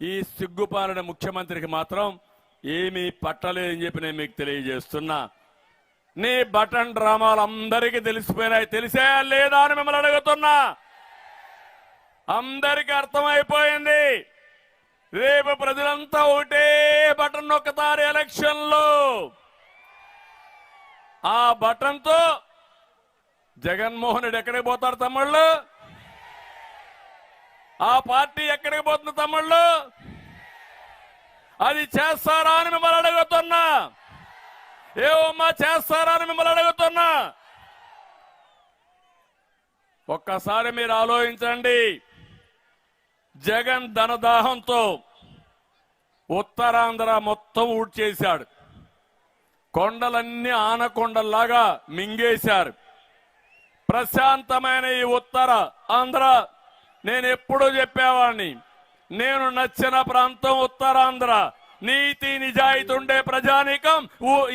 ఈ సిగ్గుపాలన ముఖ్యమంత్రికి మాత్రం ఏమీ పట్టలేదని చెప్పి నేను మీకు తెలియజేస్తున్నా. నీ బటన్ డ్రామాలు అందరికీ తెలిసిపోయినాయి తెలిసాయా లేదా అని మిమ్మల్ని అడుగుతున్నా. అందరికీ అర్థమైపోయింది. రేపు ప్రజలంతా ఒకటే బటన్ నొక్కుతారు ఎలక్షన్లో ఆ బటన్తో జగన్మోహన్ రెడ్డి ఎక్కడికి పోతారు తమ్ముళ్ళు? ఆ పార్టీ ఎక్కడికి పోతుంది తమ్ముళ్ళు? అది చేస్తారా అని మిమ్మల్ని అడుగుతున్నా. ఏమమ్మా చేస్తారా అని మిమ్మల్ని అడుగుతున్నా. ఒక్కసారి మీరు ఆలోచించండి. జగన్ ధనదాహంతో ఉత్తరాంధ్ర మొత్తం ఊడ్చేశాడు. కొండలన్నీ ఆనకొండల్లాగా మింగేశారు. ప్రశాంతమైన ఈ ఉత్తర ఆంధ్ర నేను ఎప్పుడూ చెప్పేవాడిని నేను నచ్చిన ప్రాంతం ఉత్తరాంధ్ర. నీతి నిజాయితీ ఉండే ప్రజానీకం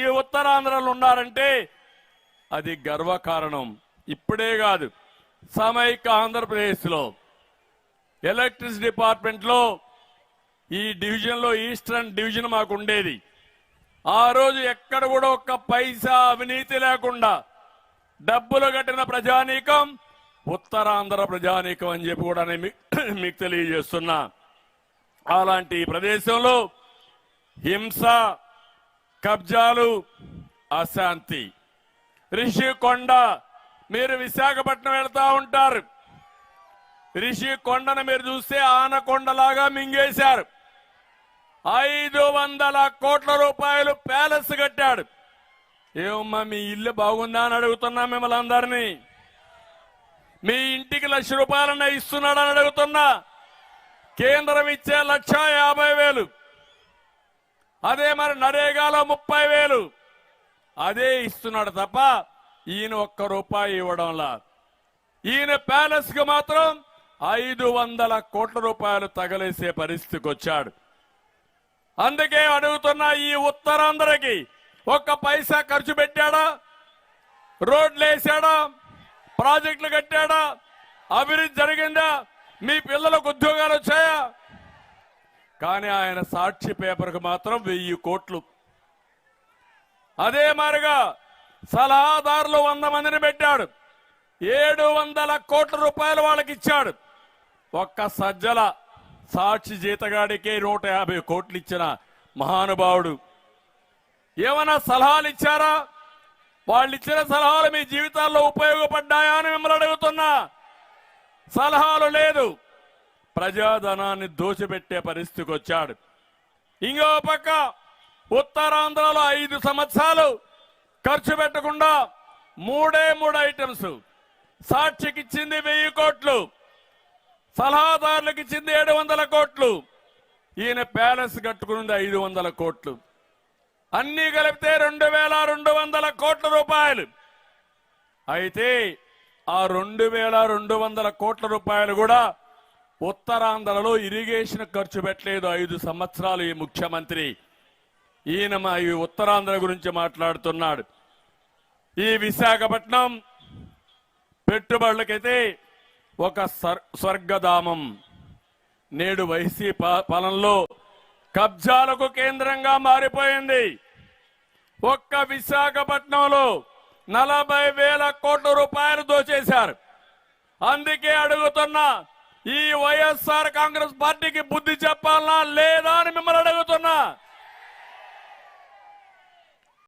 ఈ ఉత్తరాంధ్రలో ఉన్నారంటే అది గర్వకారణం ఇప్పుడే కాదు సమైక్య ఆంధ్రప్రదేశ్లో ఎలక్ట్రిసిటీ డిపార్ట్మెంట్లో ఈ డివిజన్లో ఈస్టర్న్ డివిజన్ మాకు ఉండేది. ఆ రోజు ఎక్కడ కూడా ఒక్క పైసా అవినీతి లేకుండా డబ్బులు కట్టిన ప్రజానీకం ఉత్తరాంధ్ర ప్రజానీకం అని చెప్పి కూడా నేను మీకు తెలియజేస్తున్నా. అలాంటి ఈ ప్రదేశంలో హింస కబ్జాలు అశాంతి. రిషికొండ మీరు విశాఖపట్నం వెళ్తా ఉంటారు. రిషికొండను మీరు చూస్తే ఆనకొండలాగా మింగేశారు. ఐదు వందల కోట్ల రూపాయలు ప్యాలెస్ కట్టాడు. ఏమమ్మా మీ ఇల్లు బాగుందా అని అడుగుతున్నా మిమ్మల్ని అందరినీ. మీ ఇంటికి లక్ష రూపాయలన్నా ఇస్తున్నాడని అడుగుతున్నా. కేంద్రం ఇచ్చే లక్ష యాభై వేలు. అదే మరి నరేగాలో ముప్పై వేలు. అదే ఇస్తున్నాడు తప్ప ఈయన ఒక్క రూపాయి ఇవ్వడంలా ఈయన ప్యాలెస్కు మాత్రం ఐదు వందల కోట్ల రూపాయలు తగలేసే పరిస్థితికి వచ్చాడు. అందుకే అడుగుతున్నా ఈ ఉత్తరాంధ్రకి. ఒక్క పైసా ఖర్చు పెట్టాడా? రోడ్లు వేసాడా ప్రాజెక్టులు కట్టాడా? అభివృద్ధి జరిగిందా? మీ పిల్లలకు ఉద్యోగాలు వచ్చాయా? కానీ ఆయన సాక్షి పేపర్కు మాత్రం వెయ్యి కోట్లు. అదే మారిగా సలహాదారులు వంద మందిని పెట్టాడు. ఏడు వందల కోట్ల రూపాయలు వాళ్ళకి ఇచ్చాడు. ఒక్క సజ్జల సాక్షి జీతగాడికే నూట యాభై కోట్లు ఇచ్చిన మహానుభావుడు. ఏమైనా సలహాలు ఇచ్చారా? వాళ్ళు ఇచ్చిన సలహాలు మీ జీవితాల్లో ఉపయోగపడ్డాయా అని మిమ్మల్ని అడుగుతున్నా. సలహాలు లేదు. ప్రజాధనాన్ని దోచిపెట్టే పరిస్థితికి వచ్చాడు. ఇంకో పక్క ఉత్తరాంధ్రలో ఐదు సంవత్సరాలు ఖర్చు పెట్టకుండా మూడే మూడు ఐటమ్స్. సాక్షికి ఇచ్చింది వెయ్యి కోట్లు. సలహాదారులకు ఇచ్చింది ఏడు వందల కోట్లు. ఈయన ప్యాలెస్ కట్టుకున్నది ఐదు వందల కోట్లు. అన్ని కలిపితే రెండు వేల రెండు వందల కోట్ల రూపాయలు. అయితే ఆ రెండు వేల రెండు వందల కోట్ల రూపాయలు కూడా ఉత్తరాంధ్రలో ఇరిగేషన్ ఖర్చు పెట్టలేదు ఐదు సంవత్సరాలు ఈ ముఖ్యమంత్రి. ఈయన మా ఈ ఉత్తరాంధ్ర గురించి మాట్లాడుతున్నాడు. ఈ విశాఖపట్నం పెట్టుబడులకైతే ఒక స్వర్గధామం. నేడు వైసీ పాలనలో కబ్జాలకు కేంద్రంగా మారిపోయింది. ఒక్క విశాఖపట్నంలో నలభై వేల కోట్ల రూపాయలు దోచేశారు. అందుకే అడుగుతున్నా ఈ వైఎస్ఆర్ కాంగ్రెస్ పార్టీకి బుద్ధి చెప్పాలనా లేదా అని మిమ్మల్ని అడుగుతున్నా.